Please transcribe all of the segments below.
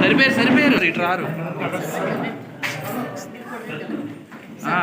సరిపోయారు సరిపోయారు ఇటు రారు ఆ,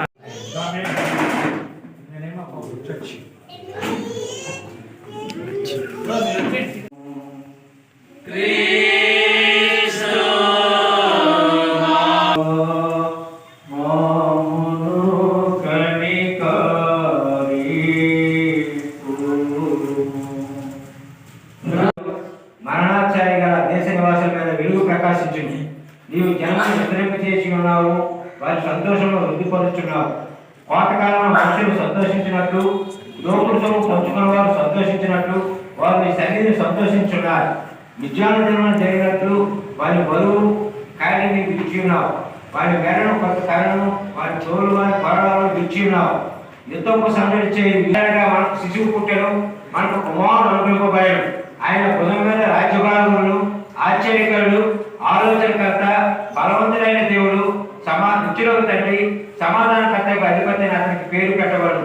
నీవు జనాన్ని చేసి ఉన్నావు వారి సంతోషంలో వృద్ధిపరుచున్నావు. కోటకాలంలో మనుషులు సంతోషించినట్లు దోపుడు పంచుకున్న వారు సంతోషించినట్లు వారు నీ సన్నిధిని సంతోషించున్నారు. విద్యాను దినం జరిగినట్లు వారి బరువు కాయని విడిచి ఉన్నావు. వారి మెడను కొత్త కారణం వారి తోలు వారి కొరడాలను విడిచి ఉన్నావు. యుద్ధంకు సంచరించే విధానంగా మనకు శిశువు పుట్టడం మనకు కుమారుడు అనుభవింపబడాడు ఆయన భుజం మీద రాజ్యభాగములు ఆశ్చర్యకరుడు ఆలోచనకర్త బలవంతుడైన దేవుడు సమా నిత్యులకు తండ్రి సమాధానకర్తకు అధిపతి అని అతనికి పేరు పెట్టబడు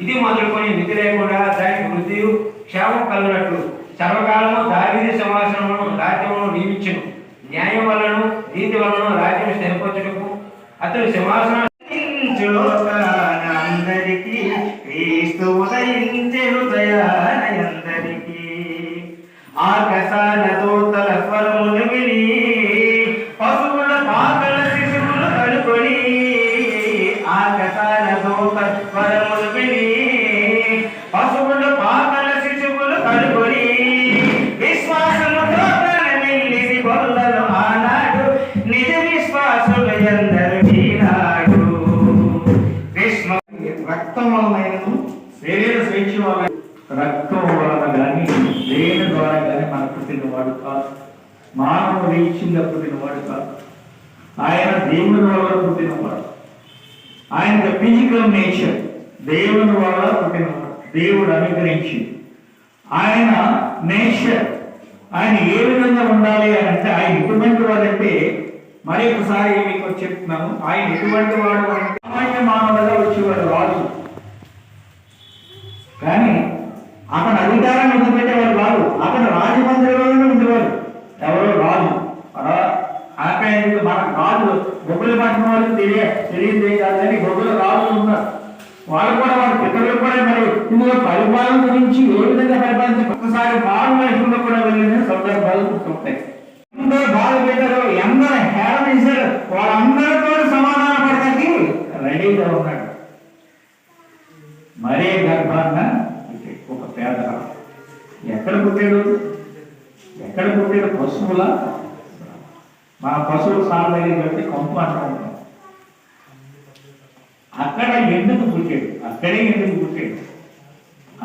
ఇది మొదలుకొని విధి లేకుండా దానికి వృద్ధి క్షేమం కలుగునట్లు. సర్వకాలము దావీది సింహాసనమును రాజ్యమును నియమించును. న్యాయం వలన నీతి వలన రాజ్యం స్థిరపరచుటకు అతను సింహాసనం రక్తం శరీర స్వేచ్ఛ వలన రక్తం వలన కానీ దేని ద్వారా కానీ మన పుట్టిన కాదు. మానవుడు ఇచ్చింద పుట్టిన కాదు. ఆయన దేవుని వల్ల పుట్టినవాడు. ఆయన ఫిజికల్ నేచర్ దేవుని వల్ల పుట్టినవాడు. దేవుడు అనుగ్రహించి ఆయన నేచర్ ఆయన ఏ విధంగా ఉండాలి అంటే ఆయన ఎటువంటి వాడంటే మరి ఒకసారి మీకు చెప్తున్నాను ఆయన ఎటువంటి వాడు అంటే సామాన్య మానవులలో వచ్చేవాడు రాజు. కానీ అతను అధికారాన్ని వదిలిపెట్టేవాడు కాదు. అతను రాజమందిరంలోనే ఉండేవాడు. ఎవరో రాజు. ఆపాయకు మన రాజు బొగ్గులు పట్టిన వాళ్ళకి తెలియ తెలియదు కానీ బొగ్గులు రాజులు ఉన్నారు. వాళ్ళు కూడా వాళ్ళ పిల్లలు కూడా మరి ఇందులో పరిపాలన గురించి ఏ విధంగా పరిపాలించి ఒక్కసారి బాలు మనుషుల్లో కూడా వెళ్ళిన సందర్భాలు గుర్తుంటాయి ఎందరో బాధ పెట్టారు ఎందరో వాళ్ళందరితో సమాధాన పడడానికి రెడీగా ఉన్నాడు. మరే గర్భాన్న ఒక పేద ఎక్కడ పుట్టాడు? ఎక్కడ పుట్టాడు? పశువుల? మా పశువులు సార్ దగ్గర పెట్టి కొంప అంటూ అక్కడ ఎందుకు పుట్టాడు? అక్కడే ఎందుకు పుట్టాడు?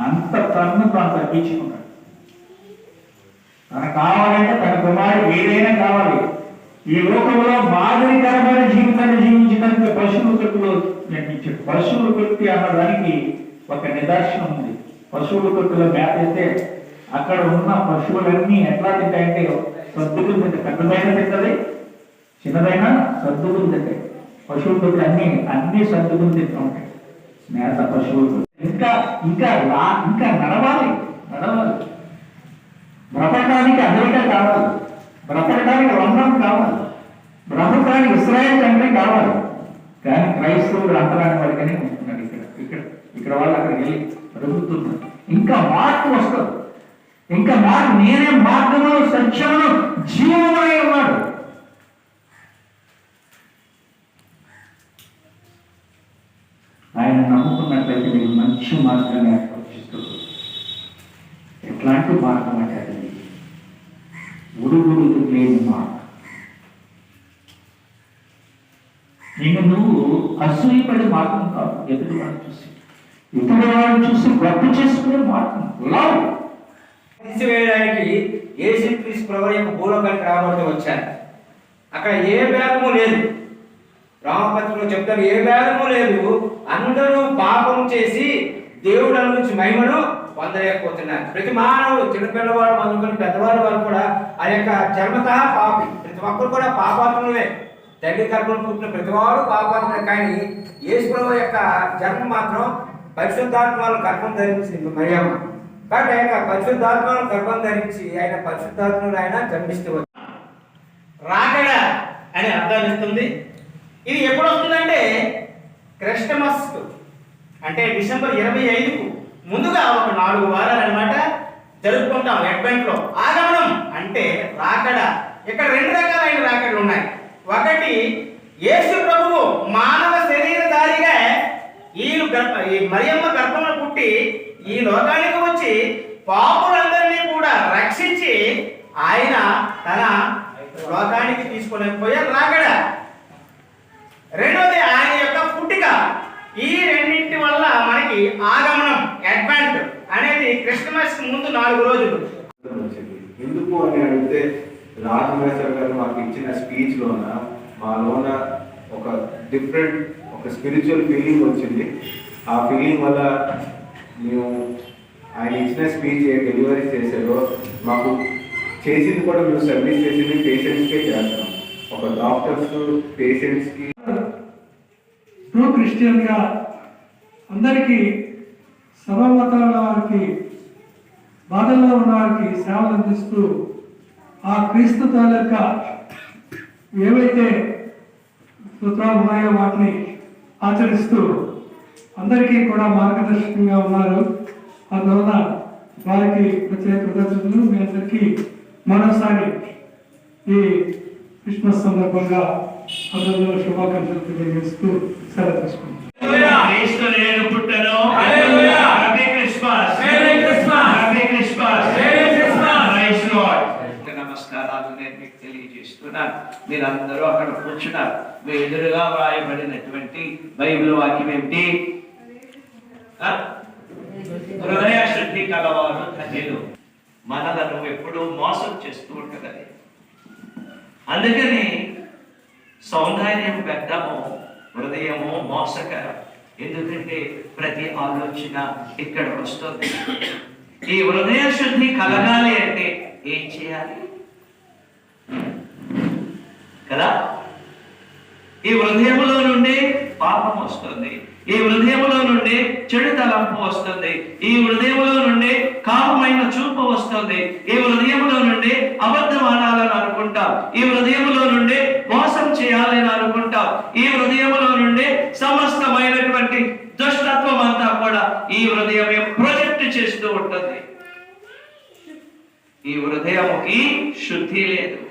అంత తన్ను తాను తగ్గించుకున్నాడు తనకు కావాలంటే తన కుమారుడు ఏదైనా కావాలి. ఈ లోకంలో మాదిరికరమైన జీవితాన్ని జీవించడానికి పశువుల కొట్టులో జన్మించాడు పశువుల కొట్టి అన్నదానికి ఒక నిదర్శనం ఉంది. పశువుల కొట్టులో మేత అయితే అక్కడ ఉన్న పశువులన్నీ ఎట్లా తింటాయంటే సర్దుకులు తింటాయి పెద్దదైనా తింటది చిన్నదైనా సర్దుకులు తింటాయి. పశువుల కొట్టి అన్ని అన్ని సర్దుకులు తింటూ ఉంటాయి. మేత పశువులు ఇంకా ఇంకా ఇంకా నడవాలి నడవాలి. బ్రతకడానికి అమెరికా కావాలి. బ్రతకడానికి లండన్ కావాలి. బ్రతకడానికి ఇస్రాయల్ తండ్రి కావాలి. కానీ క్రైస్తవులు అంతరాని వాడిగానే ఉంటున్నాడు ఇక్కడ. ఇక్కడ ఇక్కడ వాళ్ళు అక్కడికి వెళ్ళి బ్రతుకుతున్నారు. ఇంకా మార్పు వస్తుంది. ఇంకా మార్పు నేనే మార్గమును సత్యమును జీవమై ఉన్నాడు. ఆయన నమ్ముకున్నట్లయితే మీకు మంచి మార్గాన్ని ఏర్పరుస్తుంది ఎట్లాంటి మార్గం అంటే ఉడుగుడు లేని నేను నువ్వు అసూయపడే మార్గం కాదు ఎదుటి వాడిని చూసి. ఎదుటి వాడిని చూసి గొప్ప చేసుకునే మార్గం. లవ్ తీసివేయడానికి యేసు క్రీస్తు ప్రభు యొక్క భూలోకానికి రాబడుతూ వచ్చారు అక్కడ ఏ భేదము లేదు. రామపత్రికలో చెప్తారు ఏ భేదము లేదు. అందరూ పాపం చేసి దేవుడు నుంచి మహిమను పొందలేకపోతున్నారు ప్రతి మానవుడు చిన్నపిల్లవాడు మొదలుకొని పెద్దవారి వారు కూడా ఆ యొక్క జన్మత పాపి. ప్రతి ఒక్కరు కూడా పాపాత్ములే. తల్లి గర్భం పుట్టిన ప్రతివాడు పాపాత్ములే. కానీ యేసుప్రభు యొక్క జన్మ మాత్రం పరిశుద్ధాత్మ గర్భం ధరించింది మరియమ్మ. కాబట్టి ఆయన పరిశుద్ధాత్మను గర్భం ధరించి ఆయన పరిశుద్ధాత్మను ఆయన జన్మిస్తూ వచ్చాడు. రాకడ అని అర్థం ఇది ఎప్పుడు వస్తుందంటే క్రిస్టమస్ అంటే డిసెంబర్ ఇరవై ఐదుకు. ముందుగా ఒక నాలుగు వారాలు అనమాట జరుపుకుంటాం నెట్ బ్యాంక్లో. ఆగమనం అంటే రాకడ. ఇక్కడ రెండు రకాలైన రాకడలు ఉన్నాయి. ఒకటి యేసు ప్రభువు మానవ శరీరధారిగా ఈ గర్భ ఈ మరియమ్మ గర్భంలో పుట్టి ఈ లోకానికి వచ్చి పాపులందరినీ కూడా రక్షించి ఆయన తన లోకానికి తీసుకొని పోయారు రాకడ. రెండోది ఆయన యొక్క పుట్టిక. ఈ రెండింటి వల్ల మనకి ఆగమనం. అడ్వాంట్ అనేది క్రిస్టమస్ ముందు నాలుగు రోజులు. ఎందుకు అని అడిగితే రాజమహేశ్వర్ గారు మాకు ఇచ్చిన స్పీచ్ లోన మాలోన ఒక డిఫరెంట్ ఒక స్పిరిచువల్ ఫీలింగ్ వచ్చింది. ఆ ఫీలింగ్ వల్ల మేము ఆయన ఇచ్చిన స్పీచ్ ఏ డెలివరీ చేశారో మాకు చేసింది కూడా మేము సర్వీస్ చేసింది పేషెంట్స్కే చేస్తాం. ఒక డాక్టర్స్ పేషెంట్స్కి ట్రూ క్రిస్టియన్గా అందరికీ సర్వమతాల వారికి బాధల్లో ఉన్న వారికి సేవలు అందిస్తూ ఆ క్రీస్తు తాలూకా ఏవైతే సూత్రాలు ఉన్నాయో వాటిని ఆచరిస్తూ అందరికీ కూడా మార్గదర్శకంగా ఉన్నారు. అందువలన వారికి ప్రత్యేక కృతజ్ఞతలు. మీ అందరికీ మరోసారి ఈ క్రిస్మస్ సందర్భంగా అందరూ శుభాకాంక్షలు తెలియజేస్తూ సెలవు తీసుకుంటాం క్రీస్తు నేను పుట్టను happy Christmas happy Christmas praise Lord నమస్కారాలు నేను మీకు తెలియజేస్తున్నాను మీరందరూ అక్కడ కూర్చున్నారు. మీ ఎదురుగా వ్రాయబడినటువంటి బైబిల్ వాక్యం ఏమిటి? హృదయ శుద్ధి కలవారు ధన్యులు. మనలను ఎప్పుడూ మోసం చేస్తూ ఉంటుందని అందుకని సౌందర్యం వ్యర్థము హృదయము మోసకరం. ఎందుకంటే ప్రతి ఆలోచన ఇక్కడ వస్తుంది. ఈ హృదయ శుద్ధి కలగాలి అంటే ఏం చేయాలి? కదా? ఈ హృదయంలో నుండి పాపం వస్తుంది. ఈ హృదయంలో నుండి చెడు తలంపు వస్తుంది. ఈ హృదయంలో నుండి కామమైన చూపు వస్తుంది. ఈ హృదయంలో నుండి అబద్ధం ఆడాలని అనుకుంటాం. ఈ హృదయంలో నుండి మోసం చేయాలని అనుకుంటాం. ఈ హృదయంలో నుండి సమస్తమైనటువంటి దుష్టత్వం అంతా కూడా ఈ హృదయమే ప్రొజెక్ట్ చేస్తూ ఉంటుంది. ఈ హృదయముకి శుద్ధి లేదు.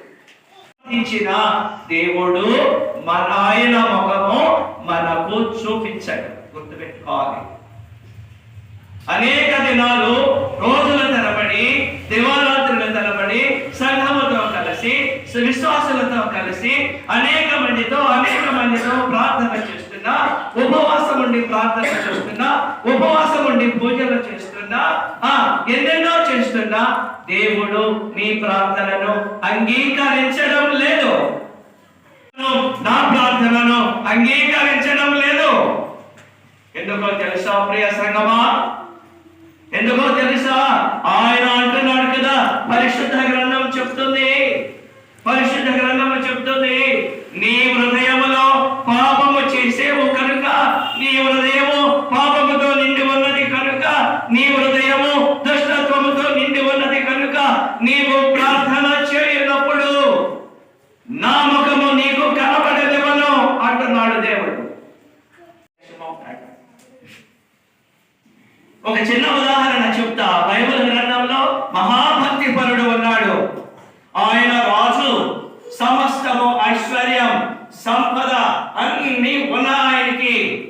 ఇచ్చిన దేవుడు మన ఆయన ముఖము మనకు చూపించాడు. గుర్తుపెట్టుకోవాలి. అనేక దినాలు రోజుల తరబడి దివారాత్రుల తరబడి సంఘముతో కలిసి విశ్వాసులతో కలిసి అనేక మందితో అనేక మందితో ప్రార్థన చేస్తున్నా ఉపవాసం ఉండి ప్రార్థన చేస్తున్నా ఉపవాసం ఉండి పూజలు చేస్తున్నా? ఆ ఎన్నెన్నో చేస్తున్నా? దేవుడు మీ ప్రార్థనను అంగీకరించడం లేదు. నా ప్రార్థనను అంగీకరించడం లేదు. ఎందుకో తెలుసా ప్రియ సంగమా ఎందుకో తెలుసా ఆయన అంటున్నాడు కదా పరిశుద్ధ గ్రంథం చెప్తుంది పరిశుద్ధ గ్రంథము చెప్తుంది నీ హృదయములో పాపము చేసేవు కనుక నీ హృదయము పాపముతో నిండి ఉన్నది కనుక నీ హృదయము దుష్టత్వముతో నిండి ఉన్నది కనుక నీవు ప్రార్థన చేయనప్పుడు నా ముఖము నీకు కనబడనివ్వను అంటున్నాడు దేవుడు ఒక చిన్న ఉదాహరణ చెప్తా బైబిల్ గ్రంథంలో మహాభక్తి పరుడు ఉన్నాడు ఆయన రాజు సమస్తము ఐశ్వర్యం సంపద అన్ని ఉన్నాయనికి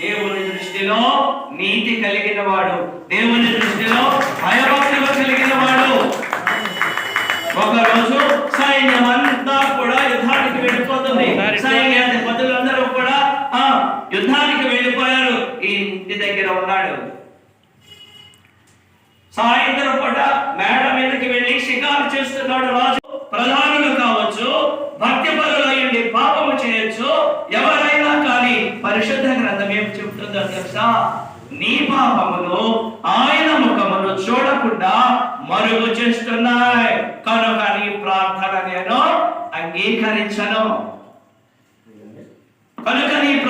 దేవుని దృష్టిలో నీతి కలిగిన వాడు. దేవుని దృష్టిలో భయభక్తులు కలిగిన వాడు. ఒక రోజు సైన్యం అంతా కూడా యుద్ధానికి వెళ్ళిపోతుంది. సైన్యాధిపతులందరూ కూడా ఆ యుద్ధానికి వెళ్ళిపోయారు. ఈ ఇంటి దగ్గర ఉన్నాడు. సాయంత్రం పరిశుద్ధ గ్రంథం ఏం చెబుతుందో తెలుసా? నీ పాపములు ఆయన ముఖమును చూడకుండా మరుగు చేస్తున్నాయి. కనుక నీ ప్రార్థన నేను అంగీకరించను. కనుక నీ